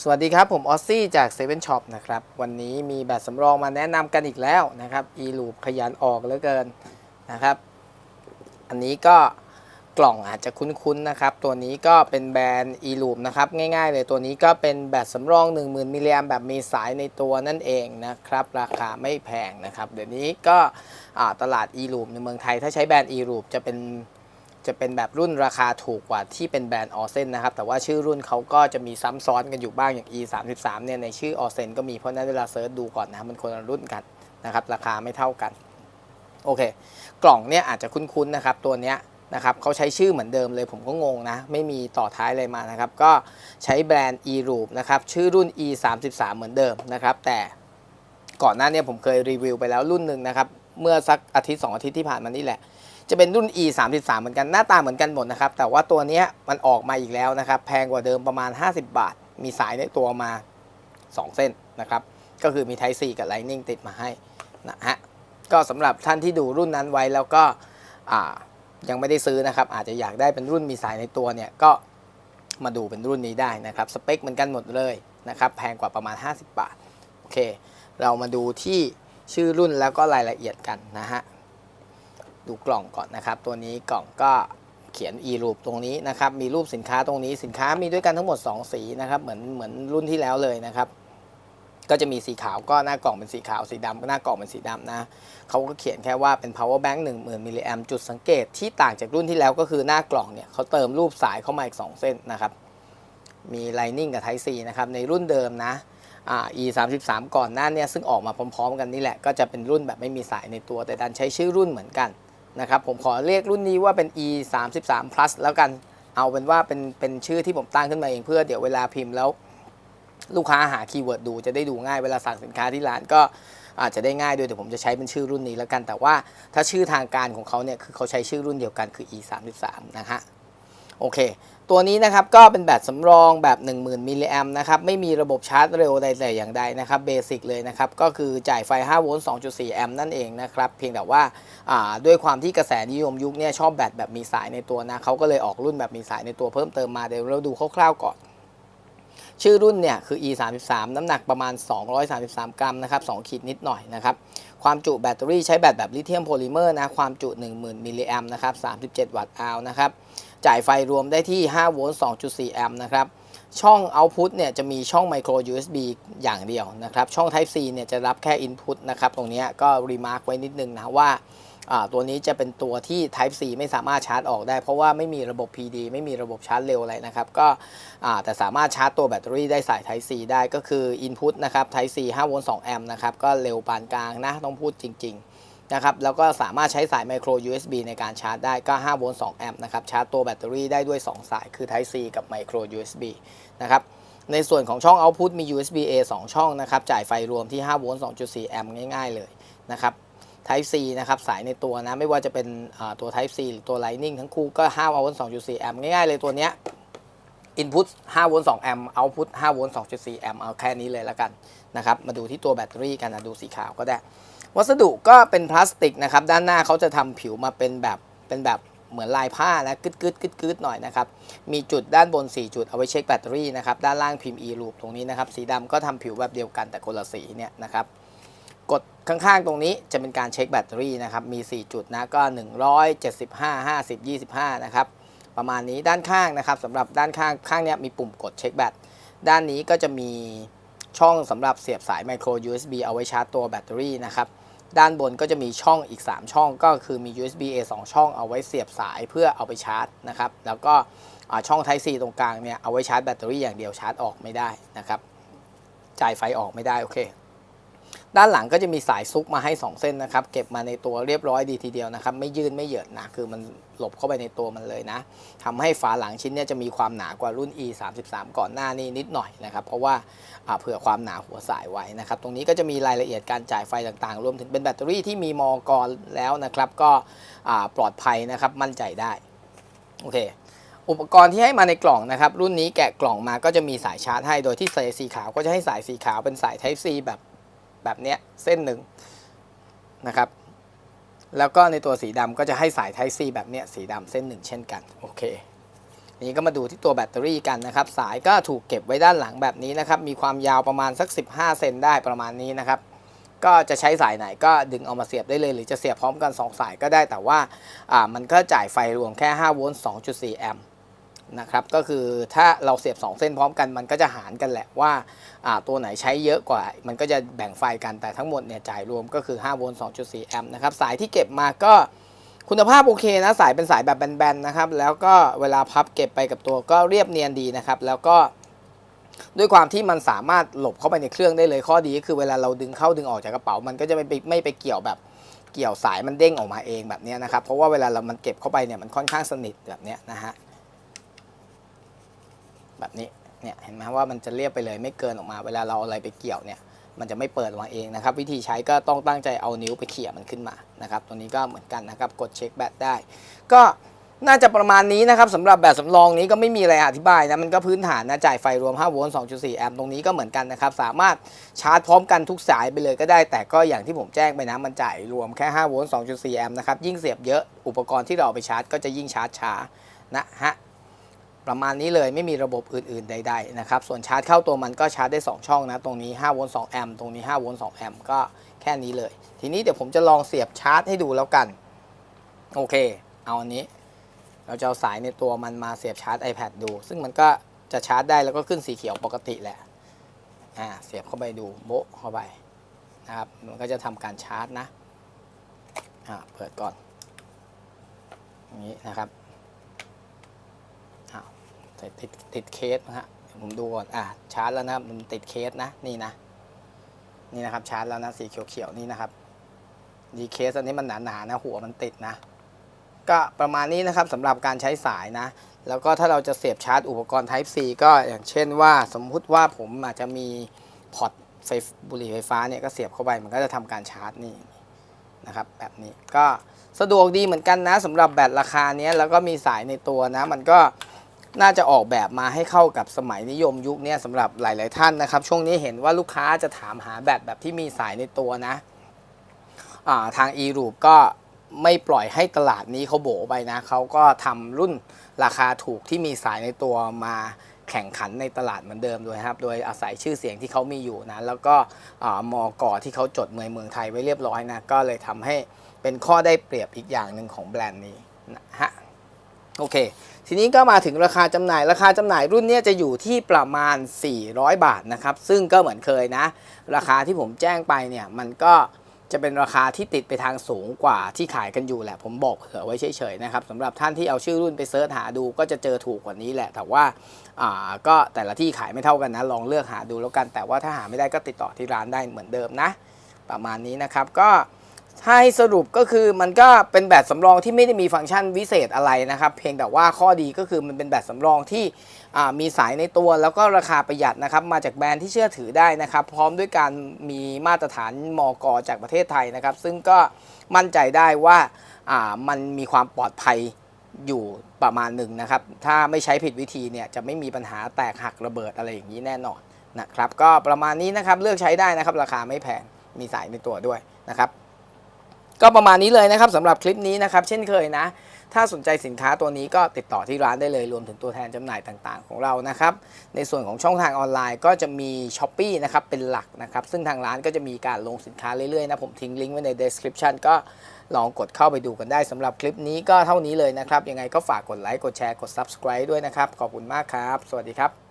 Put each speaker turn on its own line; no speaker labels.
สวัสดีครับ ผมออสซี่จาก7 e ช็อปนะครับ วันนี้มีแบตสำรองมาแนะนำกันอีกแล้วนะครับ e loop ขยันออกเหลือเกินนะครับ อันนี้ก็กล่องอาจจะคุ้นๆนะครับ ตัวนี้ก็เป็นแบรนด์ e loop นะครับ ง่ายๆเลยตัวนี้ก็เป็นแบตสำรอง 10,000มิลลิแอมแบบมีสายในตัวนั่นเองนะครับ ราคาไม่แพงนะครับ เดี๋ยวนี้ก็ตลาด e loop ในเมืองไทย ถ้าใช้แบรนด์ e loop จะเป็น จะเป็นแบบรุ่นราคาถูกกว่าที่เป็นแบรนด์ออเซนนะครับ แต่ว่าชื่อรุ่นเขาก็จะมีซ้ำซ้อนกันอยู่บ้างอย่าง e 3 3เนี่ยในชื่อออเซนก็มีเพราะนั้นเวลาเซิร์ชดูก่อนนะครับมันคนละรุ่นกันนะครับ ราคาไม่เท่ากันโอเค กล่องเนี่ยอาจจะคุ้นๆนะครับ ตัวเนี้ยนะครับเขาใช้ชื่อเหมือนเดิมเลยผมก็งงนะ ไม่มีต่อท้ายอะไรมานะครับ ก็ใช้แบรนด์ e loop นะครับ ชื่อรุ่น e 3 3เหมือนเดิมนะครับ แต่ก่อนหน้าเนี้ผมเคยรีวิวไปแล้วรุ่นหนึ่งนะครับ เมื่อสักอาทิตย์ 2 อาทิตย์ที่ผ่านมานี่แหละ จะเป็นรุ่น e 3 3เหมือนกันหน้าตาเหมือนกันหมดนะครับ แต่ว่าตัวนี้มันออกมาอีกแล้วนะครับ แพงกว่าเดิมประมาณ 50 บาท มีสายในตัวมา 2 เส้นนะครับ ก็คือมี Type C กับ Lightning ติดมาให้นะฮะก็สำหรับท่านที่ดูรุ่นนั้นไว้แล้วก็ยังไม่ได้ซื้อนะครับ อาจจะอยากได้เป็นรุ่นมีสายในตัวเนี่ยก็มาดูเป็นรุ่นนี้ได้นะครับ สเปคเหมือนกันหมดเลยนะครับ แพงกว่าประมาณ 50 บาท โอเค เรามาดูที่ชื่อรุ่นแล้วก็รายละเอียดกันนะฮะ ดูกล่องก่อนนะครับ ตัวนี้กล่องก็เขียน e รูปตรงนี้นะครับ มีรูปสินค้าตรงนี้สินค้ามีด้วยกันทั้งหมด 2 สีนะครับ เหมือนเหมือนรุ่นที่แล้วเลยนะครับ ก็จะมีสีขาวก็หน้ากล่องเป็นสีขาวสีดำก็หน้ากล่องเป็นสีดำนะเขาก็เขียนแค่ว่าเป็น power bank 10,000มิลลิแอมจุดสังเกตที่ต่างจากรุ่นที่แล้วก็คือหน้ากล่องเนี่ยเขาเติมรูปสายเข้ามาอีก 2 เส้นนะครับ มี Lightning กับ Type C นะครับในรุ่นเดิมนะอ่า e 3 3ก่อนหน้าเนี่ยซึ่งออกมาพร้อม ๆ กันนี่แหละก็จะเป็นรุ่นแบบไม่มีสายในตัว แต่ดันใช้ชื่อรุ่นเหมือนกัน นะครับผมขอเรียกรุ่นนี้ว่าเป็น e 3 3 plus แล้วกันเอาเป็นว่าเป็นเป็นชื่อที่ผมตั้งขึ้นมาเองเพื่อเดี๋ยวเวลาพิมพ์แล้ว ลูกค้าหาคีย์เวิร์ดดูจะได้ดูง่ายเวลาสั่งสินค้าที่ร้านก็อาจจะได้ง่ายด้วยแต่ผมจะใช้เป็นชื่อรุ่นนี้แล้วกัน แต่ว่าถ้าชื่อทางการของเขาเนี่ยคือเขาใช้ชื่อรุ่นเดียวกันคือ e 3 3นะฮะ โอเค ตัวนี้นะครับก็เป็นแบตสำรองแบบ 10,000 มิลลิแอมนะครับ ไม่มีระบบชาร์จเร็วใดแต่อย่างใดนะครับ เบสิกเลยนะครับ ก็คือจ่ายไฟ 5 โวลต์ 2.4 แอมป์นั่นเองนะครับ เพียงแต่ว่าาด้วยความที่กระแสนิยมยุคเนี้ชอบแบตแบบมีสายในตัวนะเขาก็เลยออกรุ่นแบบมีสายในตัวเพิ่มเติมมาเดี๋ยวเราดูคร่าวๆก่อนชื่อรุ่นเนี่ยคือ e 3 3น้ำหนักประมาณ 233 กรัมนะครับ 2 ขีดนิดหน่อยนะครับ ความจุแบตเตอรี่ใช้แบตแบบลิเธียมโพลิเมอร์นะ ความจุ 10,000 มิลลิแอมนะครับ 37 วัตต์อาวนะครับ จ่ายไฟรวมได้ที่ 5 โวลต์ 2.4 แอมป์นะครับ ช่อง Output เนี่ยจะมีช่อง Micro USB อย่างเดียวนะครับ ช่อง Type C เนี่ยจะรับแค่ Input นะครับ ตรงนี้ก็ remark ไว้นิดนึงนะว่าตัวนี้จะเป็นตัวที่ Type C ไม่สามารถชาร์จออกได้ เพราะว่าไม่มีระบบ PD ไม่มีระบบชาร์จเร็วอะไรนะครับ ก็แต่สามารถชาร์จตัวแบตเตอรี่ได้สาย Type C ได้ก็คือ Input นะครับ Type C 5 โวลต์ 2 แอมป์นะครับ ก็เร็วปานกลางนะ ต้องพูดจริง ๆ นะครับแล้วก็สามารถใช้สาย Micro USB ในการชาร์จได้ก็5โวลต์2แอมป์นะครับชาร์จตัวแบตเตอรี่ได้ด้วย 2 สายคือ Type C กับ Micro USB นะครับในส่วนของช่อง Output มี USB A 2 ช่องนะครับจ่ายไฟรวมที่5โวลต์2.4แอมป์ง่ายๆเลยนะครับ Type C นะครับสายในตัวนะไม่ว่าจะเป็นตัว Type C หรือตัว Lightning ทั้งคู่ก็5โวลต์2.4แอมป์ง่ายๆเลยตัวเนี้ย Input 5โวลต์2แอมป์ Output 5โวลต์2.4แอมป์เอาแค่นี้เลยแล้วกันนะครับมาดูที่ตัวแบตเตอรี่กันนะดูสีขาวก็ได้ วัสดุก็เป็นพลาสติกนะครับ ด้านหน้าเขาจะทำผิวมาเป็นแบบเป็นแบบเหมือนลายผ้านะกึดกึดกึดกึดหน่อยนะครับ มีจุดด้านบน 4 จุดเอาไว้เช็คแบตเตอรี่นะครับ ด้านล่างพิมพ์ e loop ตรงนี้นะครับ สีดำก็ทำผิวแบบเดียวกันแต่คนละสีเนี่ยนะครับ กดข้างๆตรงนี้จะเป็นการเช็คแบตเตอรี่นะครับ มี 4 จุดนะก็ 175 50 25 นะครับ ประมาณนี้ด้านข้างนะครับสำหรับด้านข้างข้างเนี้ยมีปุ่มกดเช็คแบต ด้านนี้ก็จะมีช่องสำหรับเสียบสาย micro USB เอาไว้ชาร์จตัวแบตเตอรี่นะครับ ด้านบนก็จะมีช่องอีก 3 ช่องก็คือมี USB A 2 ช่องเอาไว้เสียบสายเพื่อเอาไปชาร์จนะครับ แล้วก็ช่อง Type C ตรงกลางเนี่ยเอาไว้ชาร์จแบตเตอรี่อย่างเดียวชาร์จออกไม่ได้นะครับ จ่ายไฟออกไม่ได้โอเค ด้านหลังก็จะมีสายซุกมาให้ 2 เส้นนะครับ เก็บมาในตัวเรียบร้อยดีทีเดียวนะครับ ไม่ยืนไม่เหยินนะ คือมันหลบเข้าไปในตัวมันเลยนะทำให้ฝาหลังชิ้นเนี้จะมีความหนากว่ารุ่น e 3 3ก่อนหน้านี้นิดหน่อยนะครับ เพราะว่าเผื่อความหนาหัวสายไว้นะครับ ตรงนี้ก็จะมีรายละเอียดการจ่ายไฟต่างๆ รวมถึงเป็นแบตเตอรี่ที่มีมอกรแล้วนะครับ ก็ปลอดภัยนะครับ มั่นใจได้ โอเคอุปกรณ์ที่ให้มาในกล่องนะครับ รุ่นนี้แกะกล่องมาก็จะมีสายชาร์จให้ โดยที่สายสีขาวก็จะให้สายสีขาวเป็นสาย Type C แบบ แบบเนี้ยเส้นหนึ่งนะครับ แล้วก็ในตัวสีดำก็จะให้สาย Type C แบบเนี้ยสีดำเส้นหนึ่งเช่นกันโอเคนี้ก็มาดูที่ตัวแบตเตอรี่กันนะครับ สายก็ถูกเก็บไว้ด้านหลังแบบนี้นะครับ มีความยาวประมาณสัก 15 เซนได้ประมาณนี้นะครับ ก็จะใช้สายไหนก็ดึงเอามาเสียบได้เลย หรือจะเสียบพร้อมกัน 2 สายก็ได้แต่ว่าอ่ามันก็จ่ายไฟรวมแค่ 5 โวลต์ 2.4 แอมป์ นะครับก็คือถ้าเราเสียบ 2 เส้นพร้อมกันมันก็จะหารกันแหละว่าาตัวไหนใช้เยอะกว่า มันก็จะแบ่งไฟกันแต่ทั้งหมดเนี่ยจ่ายรวมก็คือ5โวลต์2.4 แอมป์นะครับสายที่เก็บมาก็คุณภาพโอเคนะสายเป็นสายแบบแบนๆนะครับแล้วก็เวลาพับเก็บไปกับตัวก็เรียบเนียนดีนะครับแล้วก็ด้วยความที่มันสามารถหลบเข้าไปในเครื่องได้เลยข้อดีก็คือเวลาเราดึงเข้าดึงออกจากกระเป๋า มันก็จะไม่ไปไม่ไปเกี่ยวแบบเกี่ยวสายมันเด้งออกมาเองแบบนี้นะครับเพราะว่าเวลาเรามันเก็บเข้าไปเนี่ยมันค่อนข้างสนิทแบบนี้นะฮะ แบบนี้เนี่ยเห็นไหมว่ามันจะเรียบไปเลยไม่เกินออกมา เวลาเราเอาอะไรไปเกี่ยวเนี่ยมันจะไม่เปิดออกมาเองนะครับ วิธีใช้ก็ต้องตั้งใจเอานิ้วไปเขี่ยมันขึ้นมานะครับตัวนี้ก็เหมือนกันนะครับกดเช็คแบตได้ ก็น่าจะประมาณนี้นะครับสำหรับแบบสำรองนี้ก็ไม่มีอะไรอธิบายนะมันก็พื้นฐานนะจ่ายไฟรวม5โวลต์2.4 แอมป์ตรงนี้ก็เหมือนกันนะครับ สามารถชาร์จพร้อมกันทุกสายไปเลยก็ได้ แต่ก็อย่างที่ผมแจ้งไปนะ มันจ่ายรวมแค่5โวลต์2.4 แอมป์นะครับ ยิ่งเสียบเยอะอุปกรณ์ที่เราเอาไปชาร์จก็จะยิ่งชาร์จช้านะฮะ ประมาณนี้เลยไม่มีระบบอื่น ๆ ใด ๆ นะครับ ส่วนชาร์จเข้าตัวมันก็ชาร์จได้ 2 ช่องนะ ตรงนี้5โวลต์2แอมป์ตรงนี้5โวลต์2แอมป์ก็แค่นี้เลย ทีนี้เดี๋ยวผมจะลองเสียบชาร์จให้ดูแล้วกัน โอเค เอาอันนี้ เราจะเอาสายในตัวมันมาเสียบชาร์จ iPad ดู ซึ่งมันก็จะชาร์จได้แล้วก็ขึ้นสีเขียวปกติแหละอ่าเสียบเข้าไปดูโบะเข้าไปนะครับมันก็จะทำการชาร์จนะอ่าเปิดก่อนอย่างนี้นะครับ ติดติดตดเคสนะฮะผมดูก่อนอ่าชาร์จแล้วนะครับมันติดเคสนะนี่นะ นี่นะครับชาร์จแล้วนะสีเขียวๆนี่นะครับดีเคสอันนี้มันหนาๆนะหัวมันติดนะ ก็ประมาณนี้นะครับสำหรับการใช้สายนะ แล้วก็ถ้าเราจะเสียบชาร์จอุปกรณ์ Type C ก็อย่างเช่นว่าสมมุติว่าผมอาจจะมีพอร์ตไฟบุหรี่ไฟฟ้าเนี่ยก็เสียบเข้าไปมันก็จะทำการชาร์จนี่นะครับแบบนี้ก็สะดวกดีเหมือนกันนะสำหรับแบตราคาเนี้ยแล้วก็มีสายในตัวนะ มันก็ น่าจะออกแบบมาให้เข้ากับสมัยนิยมยุคเนี้ยสำหรับหลาย ๆ ท่านนะครับ ช่วงนี้เห็นว่าลูกค้าจะถามหาแบตแบบที่มีสายในตัวนะาทาง e r o o p ก็ไม่ปล่อยให้ตลาดนี้เขาโบไปนะเขาก็ทำรุ่นราคาถูกที่มีสายในตัวมาแข่งขันในตลาดเหมือนเดิมด้วยครับ โดยอาศัยชื่อเสียงที่เขามีอยู่นะ แล้วก็มอกอที่เขาจดเมืองเมืองไทยไว้เรียบร้อยนะ ก็เลยทำให้เป็นข้อได้เปรียบอีกอย่างหนึ่งของแบรนด์นี้นะฮะ โอเค ทีนี้ก็มาถึงราคาจำหน่ายราคาจำหน่ายรุ่นนี้จะอยู่ที่ประมาณ 400 บาทนะครับ ซึ่งก็เหมือนเคยนะ ราคาที่ผมแจ้งไปเนี่ยมันก็จะเป็นราคาที่ติดไปทางสูงกว่าที่ขายกันอยู่แหละ ผมบอกเผื่อไว้เฉยๆนะครับสำหรับท่านที่เอาชื่อรุ่นไปเสิร์ชหาดู ก็จะเจอถูกกว่านี้แหละ แต่ว่าอ่าก็แต่ละที่ขายไม่เท่ากันนะ ลองเลือกหาดูแล้วกัน แต่ว่าถ้าหาไม่ได้ก็ติดต่อที่ร้านได้เหมือนเดิมนะ ประมาณนี้นะครับก็ ถ้าให้สรุปก็คือมันก็เป็นแบตสำรองที่ไม่ได้มีฟังก์ชันวิเศษอะไรนะครับ เพียงแต่ว่าข้อดีก็คือมันเป็นแบตสำรองที่มีสายในตัวแล้วก็ราคาประหยัดนะครับมาจากแบรนด์ที่เชื่อถือได้นะครับ พร้อมด้วยการมีมาตรฐานมอกอจากประเทศไทยนะครับ ซึ่งก็มั่นใจได้ว่าอ่ามันมีความปลอดภัยอยู่ประมาณหนึ่งนะครับ ถ้าไม่ใช้ผิดวิธีเนี่ยจะไม่มีปัญหาแตกหักระเบิดอะไรอย่างนี้แน่นอนนะครับ ก็ประมาณนี้นะครับเลือกใช้ได้นะครับ ราคาไม่แพงมีสายในตัวด้วยนะครับ ก็ประมาณนี้เลยนะครับสำหรับคลิปนี้นะครับ เช่นเคยนะ ถ้าสนใจสินค้าตัวนี้ก็ติดต่อที่ร้านได้เลยรวมถึงตัวแทนจำหน่ายต่างๆ ของเรานะครับ ในส่วนของช่องทางออนไลน์ก็จะมี s h อ p e e นะครับเป็นหลักนะครับ ซึ่งทางร้านก็จะมีการลงสินค้าเรื่อยๆนะผมทิ้งลิงก์ไว้ใน description ก็ลองกดเข้าไปดูกันได้สำหรับคลิปนี้ก็เท่านี้เลยนะครับ ยังไงก็ฝากกดไลค์กดแชร์กด subscribe ด้วยนะครับ ขอบคุณมากครับ สวัสดีครับ